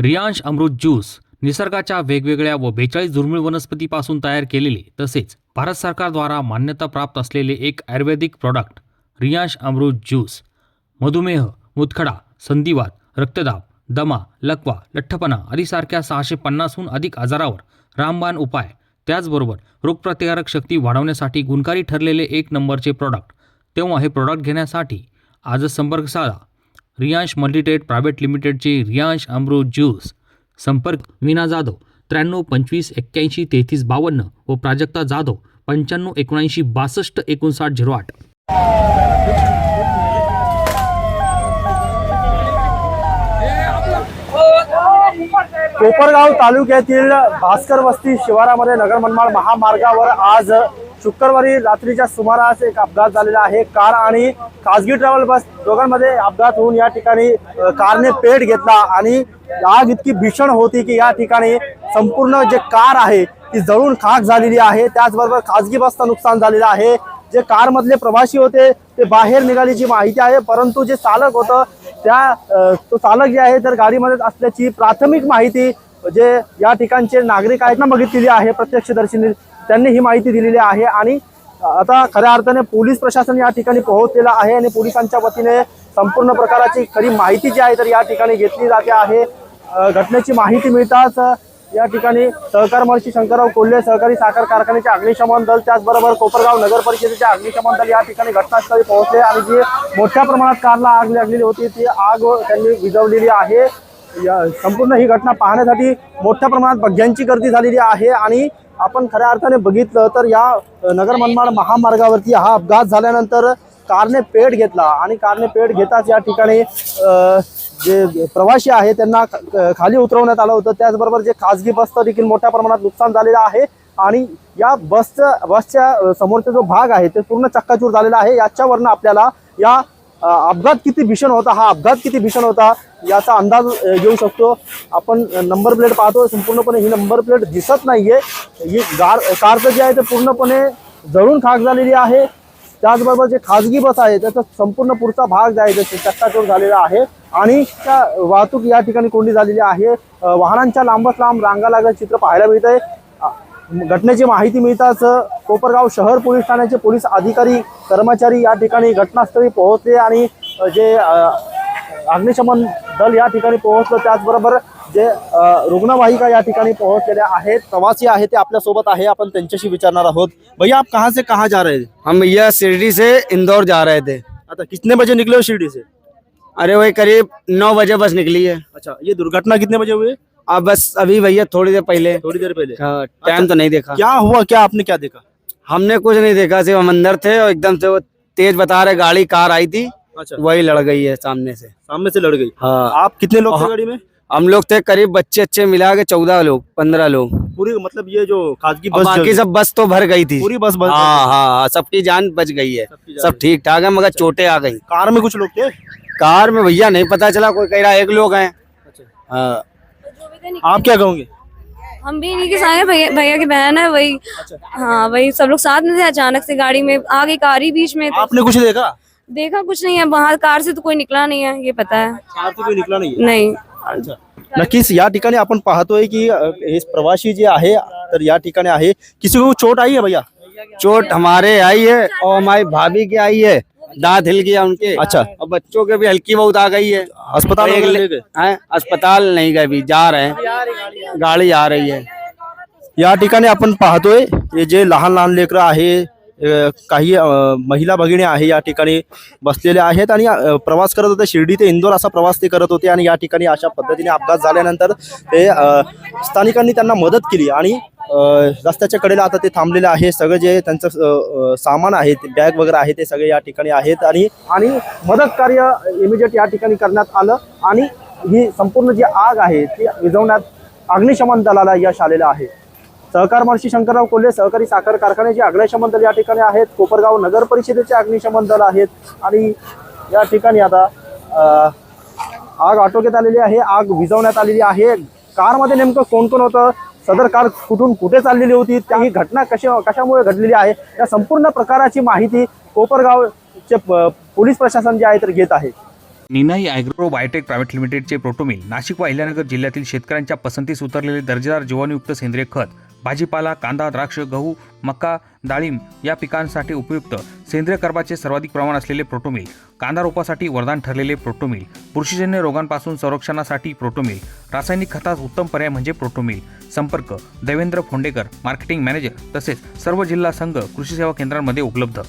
Riyansh Amrit juice निसर्गाच्या वेगवेगळ्या व बेचाळीस दुर्मिळ वनस्पतीपासून तयार केलेले तसेच भारत सरकारद्वारा मान्यता प्राप्त असलेले एक आयुर्वेदिक प्रॉडक्ट रियांश अमृत ज्यूस. मधुमेह मुतखडा संधिवात रक्तदाब दमा लकवा लठ्ठपणा आदीसारख्या सहाशे पन्नासहून अधिक आजारावर रामबाण उपाय. त्याचबरोबर रोगप्रतिकारक शक्ती वाढवण्यासाठी गुणकारी ठरलेले एक नंबरचे प्रॉडक्ट तेव्हा हे प्रॉडक्ट घेण्यासाठी आजच संपर्क साधा रियांश मल्टीटेड प्रायव्हेट लिमिटेडचे रियांश अमृत ज्यूस. संपर्क मीना जाधव त्र्याण्णव पंचवीस एक्क्याऐंशी तेहतीस बावन्न व प्राजक्ता जाधव पंच्याण्णव एकोणऐंशी बासष्ट एकोणसाठ झिरो आठ. कोपरगाव तालुक्यातील भास्कर वस्ती शिवारामध्ये नगर मनमाड महामार्गावर आज शुक्रवारी रात्रीच्या सुमारास एक अपघात झालेला आहे. कार आणि खासगी ट्रॅव्हल बस दोघांमध्ये अपघात होऊन या ठिकाणी कारने पेट घेतला आणि आग इतकी भीषण होती की या ठिकाणी संपूर्ण जे कार आहे ती जळून खाक झालेली आहे. त्याचबरोबर खासगी बसचं नुकसान झालेलं आहे. जे कार मधले प्रवासी होते ते बाहेर निघाल्याची माहिती आहे. परंतु जे चालक होतं त्या तो चालक जे आहे तर गाडीमध्ये असल्याची प्राथमिक माहिती जे या ठिकाणचे नागरिक आहेत ना बघितलेली आहे. प्रत्यक्षदर्शीने त्यांनी ही माहिती दिलेली आहे आणि आता खऱ्या अर्थाने पोलीस प्रशासन या ठिकाणी पोहोचलेलं आहे आणि पोलिसांच्या वतीने संपूर्ण प्रकाराची खरी माहिती जी आहे तर या ठिकाणी घेतली जाते आहे. घटनेची माहिती मिळताच या ठिकाणी सहकार महर्षी शंकरराव कोल्हे सहकारी साखर कारखान्याचे अग्निशमन दल त्याचबरोबर कोपरगाव नगर परिषदेचे अग्निशमन दल या ठिकाणी घटनास्थळी पोहोचले आणि जी मोठ्या प्रमाणात कारला आग लागलेली होती ती आग त्यांनी विझवलेली आहे. या संपूर्ण ही घटना पाहण्यासाठी मोठ्या प्रमाणात बघ्यांची गर्दी झालेली आहे आणि आपण खऱ्या अर्थाने बघितलं तर या नगर मनमाड महामार्गावरती हा अपघात झाल्यानंतर कारने पेट घेतला आणि कारने पेट घेताच या ठिकाणी जे प्रवासी आहे त्यांना खाली उतरवण्यात आलं होतं. त्याचबरोबर जे खाजगी बसचं देखील मोठ्या प्रमाणात नुकसान झालेलं आहे आणि या बसचं बसच्या समोरचा जो भाग आहे ते पूर्ण चक्काचूर झालेला आहे. याच्यावरनं आपल्याला या अपघात किती भीषण होता हा अपघात किती भीषण होता याचा अंदाज घेऊ शकतो. आपण नंबर प्लेट पाहतो संपूर्णपणे ही नंबर प्लेट दिसत नाहीये. ही गार कारचं जे आहे ते पूर्णपणे जळून खाक झालेली आहे. त्याचबरोबर जे खाजगी बस आहे त्याचा संपूर्ण पुढचा भाग जे आहे ते चक्काचूर झालेला आहे आणि त्या वाहतूक या ठिकाणी कोंडी झालेली आहे. वाहनांच्या लांबच लांब रांगा लागत चित्र पाहायला मिळत आहे घटनेची माहिती मिळताच कोपरगाव शहर पोलीस ठाण्याचे पोलीस अधिकारी कर्मचारी या ठिकाणी घटनास्थळी पोहोचले आणि जे अग्निशमन दल या ठिकाणी पोहोचलं. त्याचबरोबर जे रुग्णवाहिका या ठिकाणी पोहोचलेल्या आहेत प्रवासी आहे ते आपल्यासोबत आहे. आपण त्यांच्याशी विचारणार आहोत. भैया आप कहाँ से कहाँ जा रहे हैं? हम भैया शिरडी से इंदौर जा रहे थे। अच्छा कितने बजे निकले हो शिरडी से? अरे वही करीब नौ बजे बस निकली है। अच्छा ये दुर्घटना कितने बजे हुई? अब बस अभी भैया थोड़ी देर पहले। थोड़ी देर पहले। हाँ, टाइम तो नहीं देखा। क्या हुआ? क्या आपने क्या देखा? हमने कुछ नहीं देखा सिर्फ़ हम अंदर थे और एकदम से वो तेज बता रहे गाड़ी कार आई थी अच्छा। वही लड़ गई है सामने से। सामने से लड़ गई? हाँ। आप कितने लोग थे हाँ। गाड़ी में? हम लोग थे करीब बच्चे अच्छे मिला के चौदह लोग पंद्रह लोग। पूरी मतलब ये जो खासगी बस बाकी सब बस तो भर गई थी। पूरी बस बस हाँ हाँ सबकी जान बच गई है। सब ठीक ठाक है मगर चोटे आ गई। कार में कुछ लोग थे? कार में भैया नहीं पता चला कोई कह रहा एक लोग हैं। हाँ। आप क्या कहोगे? हम भी इन्हीं के साथ भैया भैया की बहन है वही हाँ वही सब लोग साथ में थे अचानक से गाड़ी में आगे कार ही बीच में आपने कुछ देखा? देखा कुछ नहीं है बाहर कार से तो कोई निकला नहीं है ये पता है। कार से कोई निकला नाही नहीं। अच्छा। नक्कीच या ठिकाणी आपण पाहतोय की अ, हे प्रवासी जे आहे तर या ठिकाणी आहे. किसी को चोट आई है भैया? चोट हमारे आई है और हमारी भाभी की आई है। दांत हिल गया उनके। अच्छा। और बच्चों के भी हल्की बहुत आ गई है। अस्पताल हैं? अस्पताल नहीं गए भी जा रहे हैं। गाड़ी आ रही है। यहाँ या ठिकाणी आपण पाहतोय ये जे लहान लहान लेकर आहे अ, काही महिला भगिनी आहे या ठिकाणी बसलेल्या आहेत आणि प्रवास करत होते. शिर्डी ते इंदोर असा प्रवास ते करत होते आणि या ठिकाणी अशा पद्धतीने अपघात झाल्यानंतर ते स्थानिकांनी त्यांना मदत केली आणि रस्त्याच्या कडेला आता ते थांबलेले आहे. सगळं जे त्यांचं सामान आहे ते बॅग वगैरे आहे ते सगळे या ठिकाणी आहेत आणि आणि मदत कार्य इमिजिएट या ठिकाणी करण्यात आलं आणि ही संपूर्ण जी आग आहे ती विझवण्यात अग्निशमन दलाला यश आलेलं आहे. सहकार महर्षी शंकरराव कोल्हे सहकारी साखर कारखान्याचे अग्निशमन दल या ठिकाणी आहेत. कोपरगाव नगर परिषदेचे अग्निशमन दल आहेत. आणि या ठिकाणी आता आग आटोक्यात आलेली आहे. आग विझवण्यात आलेली आहे. कारमध्ये नेमकं कोण कोण होतं? सदर कार कुठून कुठे चाललेली होती? त्या ही घटना कशा कशामुळे घडलेली आहे? या संपूर्ण प्रकाराची माहिती कोपरगावचे प- पोलीस प्रशासन जे आहे तर घेत आहे. निनाई ॲग्रो बायोटेक प्रायव्हेट लिमिटेडचे प्रोटोमिल नाशिक व अहिल्यानगर जिल्ह्यातील शेतकऱ्यांच्या पसंतीस उतरलेले दर्जेदार जीवाणूयुक्त सेंद्रिय खत भाजीपाला कांदा द्राक्ष गहू मका डाळिंब या पिकांसाठी उपयुक्त सेंद्रिय कर्बाचे सर्वाधिक प्रमाण असलेले प्रोटोमिल. कांदा रोपासाठी वरदान ठरलेले प्रोटोमिल. बुरशीजन्य रोगांपासून संरक्षणासाठी प्रोटोमिल. रासायनिक खतास उत्तम पर्याय म्हणजे प्रोटोमिल. संपर्क. देवेंद्र फोंडेकर मार्केटिंग मॅनेजर तसेच सर्व जिल्हा संघ कृषी सेवा केंद्रांमध्ये उपलब्ध.